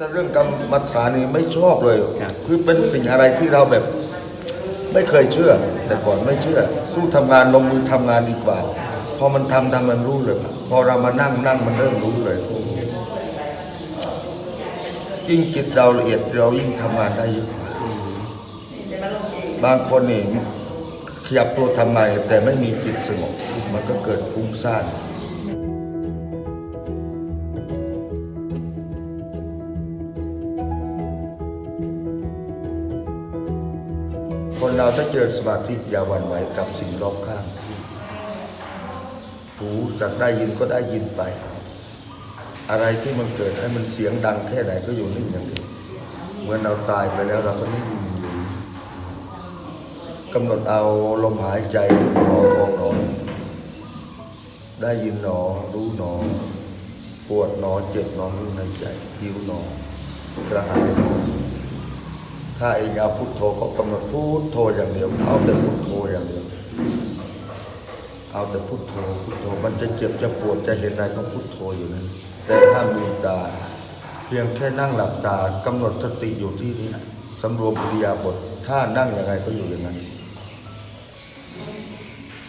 แต่เรื่องกรรมฐานนี่ไม่ชอบเลย ครับ คือเป็นสิ่งอะไรที่เราแบบไม่เคยเชื่อ แต่ก่อนไม่เชื่อ สู้ทำงานลงมือทำงานดีกว่า พอมันทำทำมันรู้เลยพอเรามานั่งนั่งมันเริ่มรู้เลยโอ้โหยิ่งจิตเราละเอียดเรายิ่งทำงานได้เยอะกว่า บางคนนี่ขยับตัวทำงานแต่ไม่มีจิตสงบมันก็เกิดฟุ้งซ่าน คนเราถ้าเจริญสมาธิอย่าหวั่นไหวกับสิ่งรอบข้าง หูจากได้ยินก็ได้ยินไป อะไรที่มันเกิดให้มันเสียงดังแค่ไหนก็อยู่นิ่งอย่างเดียวเหมื่อนเราตายไปแล้วเราก็นิ่งอยู่กำหนดเอาลมหายใจหนอพองหนอได้ยินหนอรู้หนอ ปวดหนอเจ็บหนอรู้ในใจหิวหนอกระหายหนอ ถ้าเองเอาพุทโธก็กำหนดพุทโธอย่างเดียว เอาแต่พุทโธอย่างเดียว เอาแต่พุทโธพุทโธมันจะเจ็บจะปวดจะเห็นอะไรก็พุทโธอยู่นั้น แต่ห้ามลืมตา เพียงแค่นั่งหลับตากำหนดสติอยู่ที่นี้สำรวมอิริยาบถถ้านั่งอย่างไรก็อยู่อย่างนั้น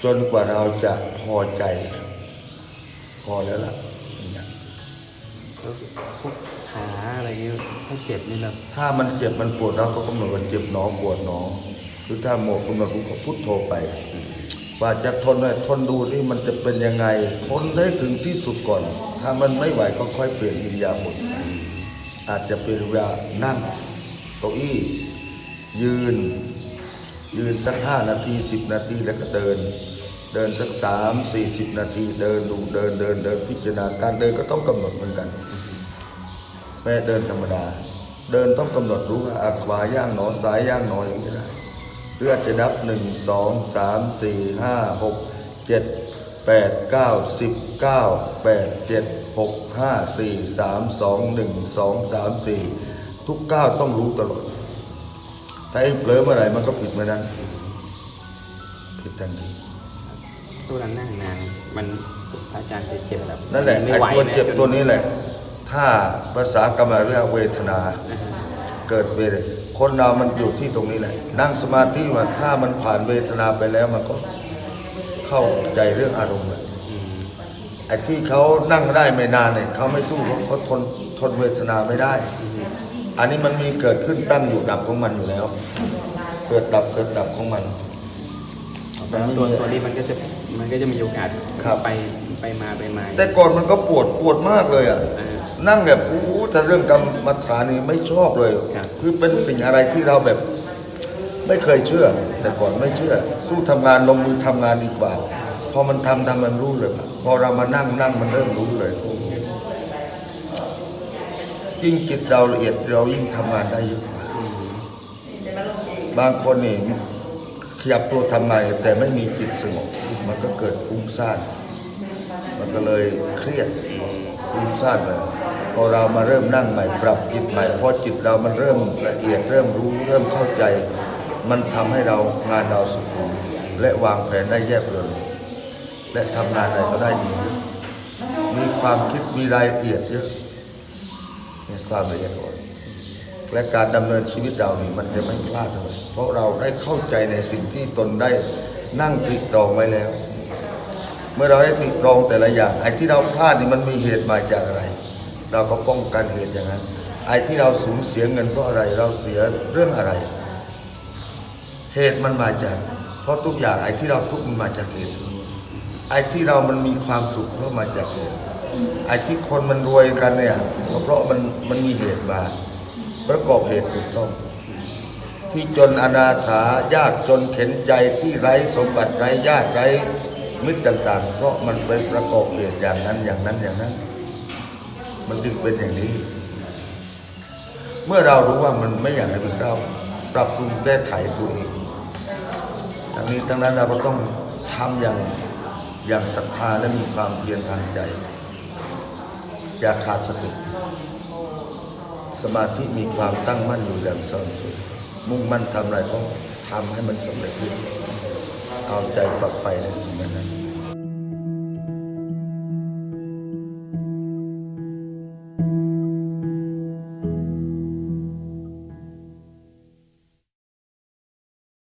จนกว่าเราจะพอใจ พอแล้วล่ะอย่างนั้น แล้วพวกขาอะไรเงี้ยถ้าเจ็บนี่เราถ้ามันเจ็บมันปวดเราก็กำหนดว่าเจ็บหนอปวดหนอคือถ้าหมดกำหนดก็พุทโธไป ว่าจะทนไว้ทนดูที่มันจะเป็นยังไง ทนได้ถึงที่สุดก่อน ถ้ามันไม่ไหวก็ค่อยเปลี่ยนอิริยาบถอาจจะเป็นเวลานั่งเก้าอี้ ยืน ยืนสักห้านาทีสิบนาทีแล้วก็เดิน เดินสักสามสี่สิบนาทีเดินดูเดินเดินเดินพิจารณาการเดินก็ต้องกำหนดเหมือนกัน แม่เดินธรรมดา เดินต้องกำหนดรู้ว่าอาขวาย่างหนอซ้ายย่างหนออย่างนี้ได้เลือดจะนับหนึ่งสองสามสี่ห้าหกเจ็ดแปดเก้าสิบเก้าแปดเจ็ดหกห้าสี่สามสองหนึ่งสองสามสี่ทุกก้าวต้องรู้ตลอดถ้าเองเผลอเมื่อไหร่มันก็ผิดเมื่อนั้นผิดทันที ตัวเรานั่งนานมันพระอาจารย์จะเจ็บแบบนั่นแหละไม่ไอ้ไหวตัวนะเจ็บจนตัวนี้แหละ ถ้าภาษากรรมเรียกเวทนาอ่าฮะเกิดเวทคนเรามันอยู่ที่ตรงนี้แหละ นั่งสมาธิว่าถ้ามันผ่านเวทนาไปแล้วมันก็เข้าใจเรื่องอารมณ์เลยอืมไอ้ที่เขานั่งได้ไม่นานเนี่ยเขาไม่สู้เพราะเขาทนทนเวทนาไม่ได้ อันนี้มันมีเกิดขึ้นตั้งอยู่ดับของมันอยู่แล้ว เกิดดับเกิดดับของมัน ตัวตัวนี้มันก็จะมันก็จะมีโอกาสครับ ไปไปมาไปมาแต่ก่อนมันก็ปวดปวดมากเลยอะ อ่า นั่งแบบอู้แต่เรื่องกรรมฐานนี่ไม่ชอบเลย ครับ คือเป็นสิ่งอะไรที่เราแบบไม่เคยเชื่อ แต่ก่อนไม่เชื่อ สู้ทำงานลงมือทำงานดีกว่า พอมันทำทำมันรู้เลยพอเรามานั่งนั่งมันเริ่มรู้เลยโอ้โหยิ่งจิตเราละเอียดเรายิ่งทำงานได้เยอะกว่าอืมบางคนนี่ ขยับตัวทำงานแต่ไม่มีจิตสงบ มันก็เกิดฟุ้งซ่าน มันก็เลยเครียดฟุ้งซ่านไปพอเรามาเริ่มนั่งใหม่ปรับจิตใหม่พอจิตเรามันเริ่มละเอียดเริ่มรู้เริ่มเข้าใจ มันทำให้เรางานเราสุขุมและวางแผนได้แยบยลและทำงานอะไรก็ได้ดีมีความคิดมีรายละเอียดเยอะมีความละเอียดอ่อน และการดำเนินชีวิตเรานี่มันจะไม่พลาดเลยเพราะเราได้เข้าใจในสิ่งที่ตนได้นั่งตรีตรองไว้แล้ว เมื่อเราได้ตรีตรองแต่ละอย่างไอ้ที่เราพลาดนี่มันมีเหตุมาจากอะไร เราก็ป้องกันเหตุอย่างนั้น ไอ้ที่เราสูญเสียเงินเพราะอะไรเราเสียเรื่องอะไร เหตุมันมาจาก เพราะทุกอย่างไอ้ที่เราทุกข์มันมาจากเหตุไอ้ที่เรามันมีความสุขเพราะมาจากเหตุไอ้ที่คนมันรวยกันเนี่ยก็เพราะมันมันมีเหตุมา ประกอบเหตุถูกต้อง ที่จนอนาถายากจนเข็นใจที่ไร้สมบัติไร้ญาติไร้มิตรต่างๆ เพราะมันไปประกอบเหตุอย่างนั้นอย่างนั้นอย่างนั้น มันจึงเป็นอย่างนี้ เมื่อเรารู้ว่ามันไม่อยากให้เป็นเราปรับปรุงแก้ไขตัวเองทั้งนี้ทั้งนั้นเราก็ต้องทำอย่างอย่างศรัทธาและมีความเพียรทางใจ อย่าขาดสติ สมาธิมีความตั้งมั่นอยู่อย่างสม่ำเสมอมุ่งมั่นทำอะไรก็ทำให้มันสำเร็จเอาใจฝักใฝ่ในสิ่งนั้น